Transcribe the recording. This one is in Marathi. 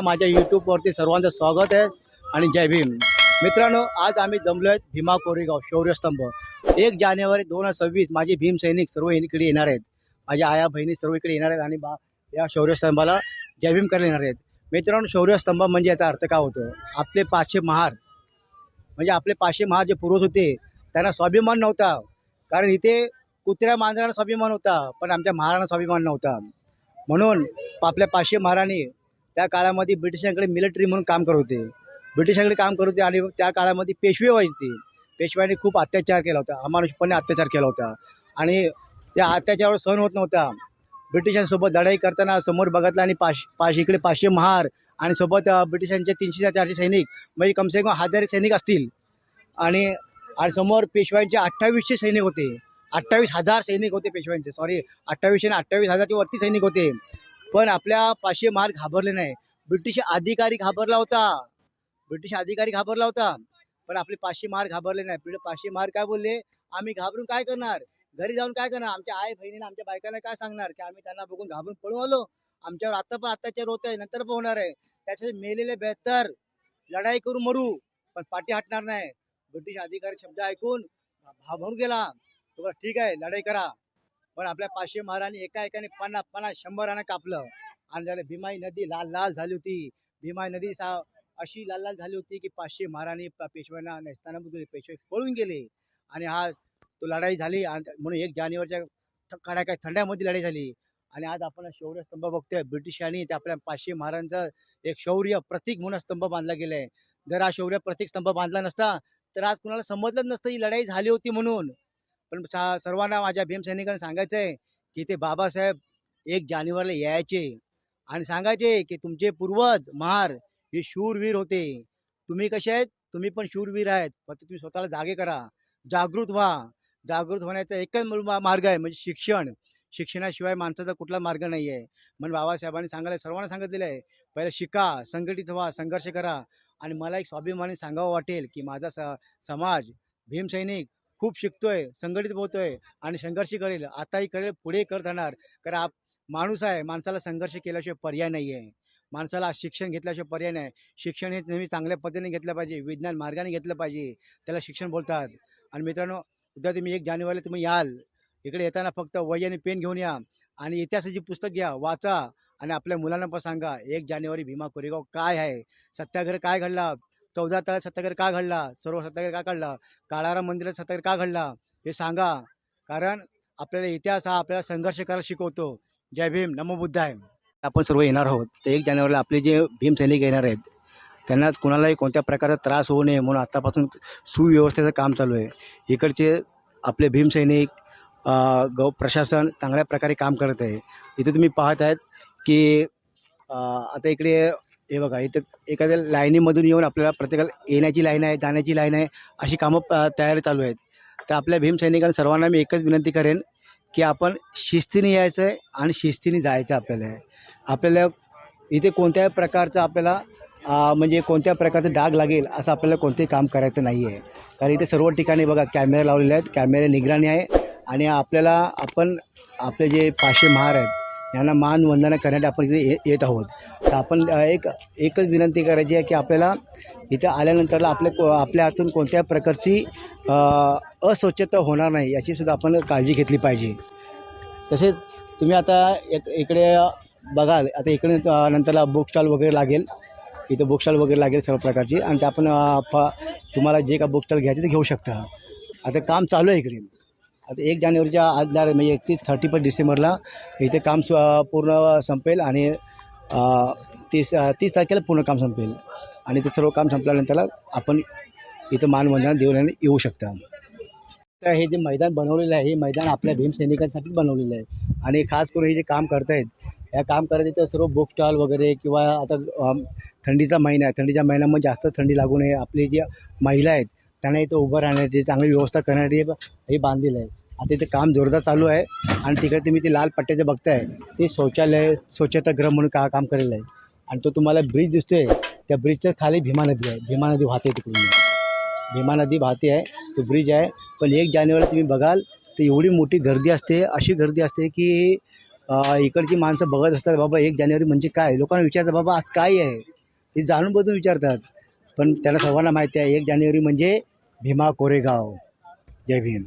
माझ्या यूट्यूबवरती सर्वांचं स्वागत आहे आणि जय भीम. मित्रांनो आज आम्ही जमलो आहेत भीमा कोरेगाव शौर्यस्तंभ. एक जानेवारी दोन हजार सव्वीस माझे भीम सैनिक सर्व इकडे येणार आहेत. माझ्या आया बहिणी सर्व इकडे येणार आहेत आणि बा या शौर्यस्तंभाला जय भीम करायला येणार आहेत. मित्रांनो शौर्यस्तंभ म्हणजे याचा अर्थ काय होतो? आपले पाचशे महार म्हणजे आपले पाचशे महार जे पूर्वज होते त्यांना स्वाभिमान नव्हता. कारण इथे कुत्र्या मांजरांना स्वाभिमान होता पण आमच्या महाराणा स्वाभिमान नव्हता. म्हणून आपल्या पाचशे महाराणी त्या काळामध्ये ब्रिटिशांकडे मिलिटरी म्हणून काम करत होते. ब्रिटिशांकडे काम करत होते आणि त्या काळामध्ये पेशवे व्हायचे. पेशव्यांनी खूप अत्याचार केला होता अमानुषपणे अत्याचार केला होता. आणि त्या अत्याचारावर सहन होत नव्हता. ब्रिटिशांसोबत लढाई करताना समोर बघितलं आणि पाश पाश इकडे पाचशे महार आणि सोबत ब्रिटिशांचे तीनशे चारशे सैनिक म्हणजे कमसे कम हजार सैनिक असतील. आणि आणि समोर पेशव्यांचे अठ्ठावीसशे सैनिक होते. अठ्ठावीस हजार सैनिक होते पेशव्यांचे सॉरी अठ्ठावीसशे आणि अठ्ठावीस हजारच्या वरती सैनिक होते. पण आपल्या पाचशे मार घाबरले नाही. ब्रिटिश अधिकारी घाबरला होता. ब्रिटिश अधिकारी घाबरला होता. पण आपले पाचशे मार घाबरले नाही. पाचशे मार काय बोलले? आम्ही घाबरून काय करणार? घरी जाऊन काय करणार? आमच्या आई बहिणीने आमच्या बायकांना काय सांगणार? की आम्ही त्यांना बघून घाबरून पळून आलो. आमच्यावर आता पण अत्याचार होत आहे नंतर पण होणार आहे. त्यासाठी मेलेले बेहतर लढाई करून मरू. पण पाठी हटणार नाही. ब्रिटिश अधिकारी शब्द ऐकून भाभरून गेला. तुम्हाला ठीक आहे लढाई करा. पण आपल्या पाचशे महाराणी एका एकाने पन्नास पन्नास शंभरानं कापलं. आणि झालं भीमाई नदी लाल लाल झाली होती. भीमाई नदी सा अशी लाल लाल झाली होती की पाचशे महाराणी पेशव्यांना नेसताना पेशवे पळून गेले. आणि हा तो लढाई झाली आणि म्हणून एक जानेवारीच्या थ- काय थंड्यामध्ये लढाई झाली. आणि आज आपण शौर्य स्तंभ बघतोय. ब्रिटिशांनी त्या आपल्या पाचशे महाराजांचं एक शौर्य प्रतीक म्हणून स्तंभ बांधला गेलाय. जर हा शौर्य प्रतीक स्तंभ बांधला नसता तर आज कुणाला समजलंच नसतं ही लढाई झाली होती म्हणून. पण सा- सर्वांना माझ्या भीमसैनिकांना सांगायचं आहे की ते बाबासाहेब एक जानेवारीला यायचे आणि सांगायचे की तुमचे पूर्वज महार हे शूरवीर होते. तुम्ही कसे आहेत? तुम्ही पण शूरवीर आहेत. फक्त तुम्ही स्वतःला जागे करा. जागृत व्हा. जागृत होण्याचा एकच मार्ग आहे म्हणजे शिक्षण. शिक्षणाशिवाय माणसाचा कुठला मार्ग नाही आहे म्हणून बाबासाहेबांनी सांगायला सर्वांना सांगितलेलं आहे. पहिलं शिका संघटित व्हा संघर्ष करा. आणि मला एक स्वाभिमानी सांगावं वाटेल की माझा स समाज भीमसैनिक खूप शिकतोय संघटित होतोय आणि संघर्ष करेल. आताही करेल पुढे करत राहणार. कारण आप माणूस आहे माणसाला संघर्ष केल्याशिवाय पर्याय नाही आहे. माणसाला शिक्षण घेतल्याशिवाय पर्याय नाही. शिक्षण हे नेहमी चांगल्या पद्धतीने घेतलं पाहिजे विज्ञान मार्गाने घेतलं पाहिजे. त्याला शिक्षण बोलतात. आणि मित्रांनो उद्या तुम्ही एक जानेवारीला तुम्ही याल. इकडे येताना फक्त वही आणि पेन घेऊन या. आणि इतिहासाची पुस्तक घ्या वाचा. आणि आपल्या मुलांना पण सांगा एक जानेवारी भीमा कोरेगाव काय आहे? सत्याग्रह काय घडला? चौदा तळ्यात सत्याग्रह का घडला? सर्व सत्याग्रह का घडला काळाराम मंदिरात सत्याग्रह का घडला? हे सांगा. कारण आपल्याला इतिहास हा आपल्याला संघर्ष करायला शिकवतो. जय भीम. नमो बुद्धाय. आपण सर्व येणार आहोत. तर एक जानेवारीला आपले जे भीम सैनिक येणार आहेत त्यांना कुणालाही कोणत्या प्रकारचा त्रास होऊ नये म्हणून आत्तापासून सुव्यवस्थेचं काम चालू आहे. इकडचे आपले भीम सैनिक गौ प्रशासन चांगल्या प्रकारे काम करत आहे. इथे तुम्ही पाहत आहेत की आता इकडे हे बघा इथं एखाद्या लाईनीमधून येऊन आपल्याला प्रत्येकाला येण्याची लाईन आहे जाण्याची लाईन आहे अशी कामं तयारी चालू आहेत. तर आपल्या भीमसैनिकांना सर्वांना मी एकच विनंती करेन की आपण शिस्तीने यायचं आहे आणि शिस्तीने जायचं आहे आपल्याला. आपल्याला इथे कोणत्याही प्रकारचं आपल्याला म्हणजे कोणत्या प्रकारचं डाग लागेल असं आपल्याला कोणतेही काम करायचं नाही आहे कारण इथे सर्व ठिकाणी बघा कॅमेरे लावलेले आहेत कॅमेरे निगराणी आहे आणि आपल्याला आपण आपले जे पाचशे महार आहेत यांना मानवंदना करण्यात करण्यासाठी आपण इथे ये- येत आहोत. तर आपण एक एकच विनंती करायची आहे की आपल्याला इथं आल्यानंतरला आपल्या को आपल्या हातून कोणत्या प्रकारची अस्वच्छता होणार नाही याचीसुद्धा आपण काळजी घेतली पाहिजे. तसेच तुम्ही आता एक इकडे बघाल आता इकडे नंतरला बुक स्टॉल वगैरे लागेल. इथं बुक स्टॉल वगैरे लागेल सर्व प्रकारची. आणि ते आपण प तुम्हाला जे का बुक स्टॉल घ्यायचे ते घेऊ शकता. आता काम चालू आहे इकडे. आता एक जानेवारीच्या आदल्या म्हणजे एकतीस थर्टी फर्स्ट डिसेंबरला इथे काम सु पूर्ण संपेल आणि तीस तीस तारखेला पूर्ण काम संपेल. आणि ते सर्व काम संपल्यानंतरला आपण इथं मानवंदना देऊन येऊ शकता. तर हे जे मैदान बनवलेलं आहे हे मैदान आपल्या भीमसैनिकांसाठीच बनवलेलं आहे. आणि खास करून हे जे काम करतायत या काम करत इथं सर्व बुक स्टॉल वगैरे किंवा आता थंडीचा महिना आहे. थंडीच्या महिन्यामध्ये जास्त थंडी लागू नये. आपली जी महिला आहेत त्यांना इथं उभं राहण्याची चांगली व्यवस्था करण्यासाठी हे- बांधलेलं आहे. आता इथे काम जोरदार चालू आहे आणि तिकडे तुम्ही ते लाल पट्ट्याचे बघताय ते शौचालय स्वच्छतागृह म्हणून का काम केलेलं आहे. आणि तो तुम्हाला ब्रिज दिसतोय त्या ब्रिजच्या खाली भीमा नदी आहे. भीमा नदी वाहते तिकडून. भीमा नदी वाहते आहे तो ब्रिज आहे. पण एक जानेवारी तुम्ही बघाल तर एवढी मोठी गर्दी असते अशी गर्दी असते की इकडची माणसं बघत असतात बाबा एक जानेवारी म्हणजे काय? लोकांना विचारतात बाबा आज काय आहे? हे जाणून बघून विचारतात. पण त्याला सर्वांना माहिती आहे एक जानेवारी म्हणजे भीमा कोरेगाव. जय भीम.